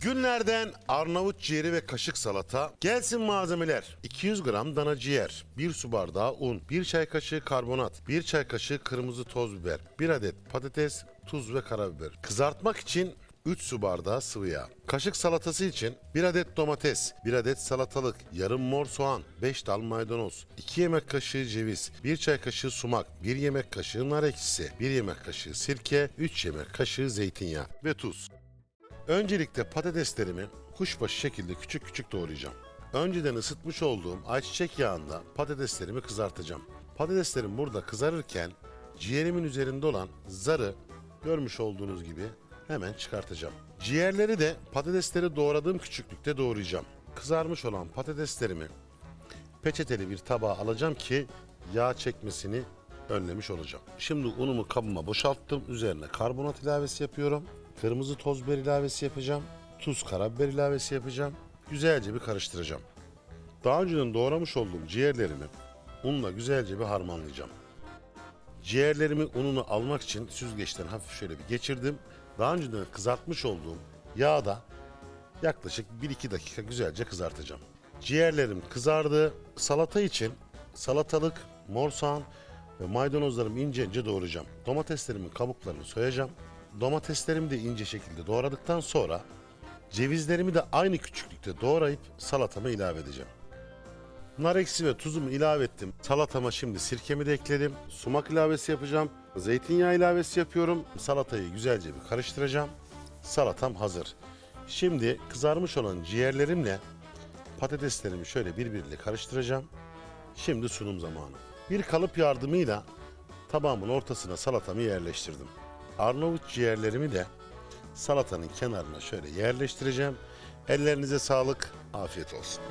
Günlerden Arnavut ciğeri ve kaşık salata. Gelsin malzemeler. 200 gram dana ciğer, 1 su bardağı un, 1 çay kaşığı karbonat, 1 çay kaşığı kırmızı toz biber, 1 adet patates, tuz ve karabiber. Kızartmak için 3 su bardağı sıvı yağ. Kaşık salatası için 1 adet domates, 1 adet salatalık, yarım mor soğan, 5 dal maydanoz, 2 yemek kaşığı ceviz, 1 çay kaşığı sumak, 1 yemek kaşığı nar ekşisi, 1 yemek kaşığı sirke, 3 yemek kaşığı zeytinyağı ve tuz. Öncelikle patateslerimi kuşbaşı şekilde küçük küçük doğrayacağım. Önceden ısıtmış olduğum ayçiçek yağında patateslerimi kızartacağım. Patateslerim burada kızarırken ciğerimin üzerinde olan zarı görmüş olduğunuz gibi hemen çıkartacağım. Ciğerleri de patatesleri doğradığım küçüklükte doğrayacağım. Kızarmış olan patateslerimi peçeteli bir tabağa alacağım ki yağ çekmesini önlemiş olacağım. Şimdi unumu kabıma boşalttım. Üzerine karbonat ilavesi yapıyorum. Kırmızı toz biber ilavesi yapacağım. Tuz, karabiber ilavesi yapacağım. Güzelce bir karıştıracağım. Daha önceden doğramış olduğum ciğerlerimi unla güzelce bir harmanlayacağım. Ciğerlerimi ununu almak için süzgeçten hafif şöyle bir geçirdim. Daha önceden kızartmış olduğum yağda yaklaşık 1-2 dakika güzelce kızartacağım. Ciğerlerim kızardı. Salata için salatalık, mor soğan ve maydanozlarımı ince ince doğrayacağım. Domateslerimin kabuklarını soyacağım. Domateslerimi de ince şekilde doğradıktan sonra cevizlerimi de aynı küçüklükte doğrayıp salatama ilave edeceğim. Nar eksi ve tuzumu ilave ettim. Salatama şimdi sirkemi de ekledim. Sumak ilavesi yapacağım. Zeytinyağı ilavesi yapıyorum. Salatayı güzelce bir karıştıracağım. Salatam hazır. Şimdi kızarmış olan ciğerlerimle patateslerimi şöyle birbiriyle karıştıracağım. Şimdi sunum zamanı. Bir kalıp yardımıyla tabağımın ortasına salatamı yerleştirdim. Arnavut ciğerlerimi de salatanın kenarına şöyle yerleştireceğim. Ellerinize sağlık, afiyet olsun.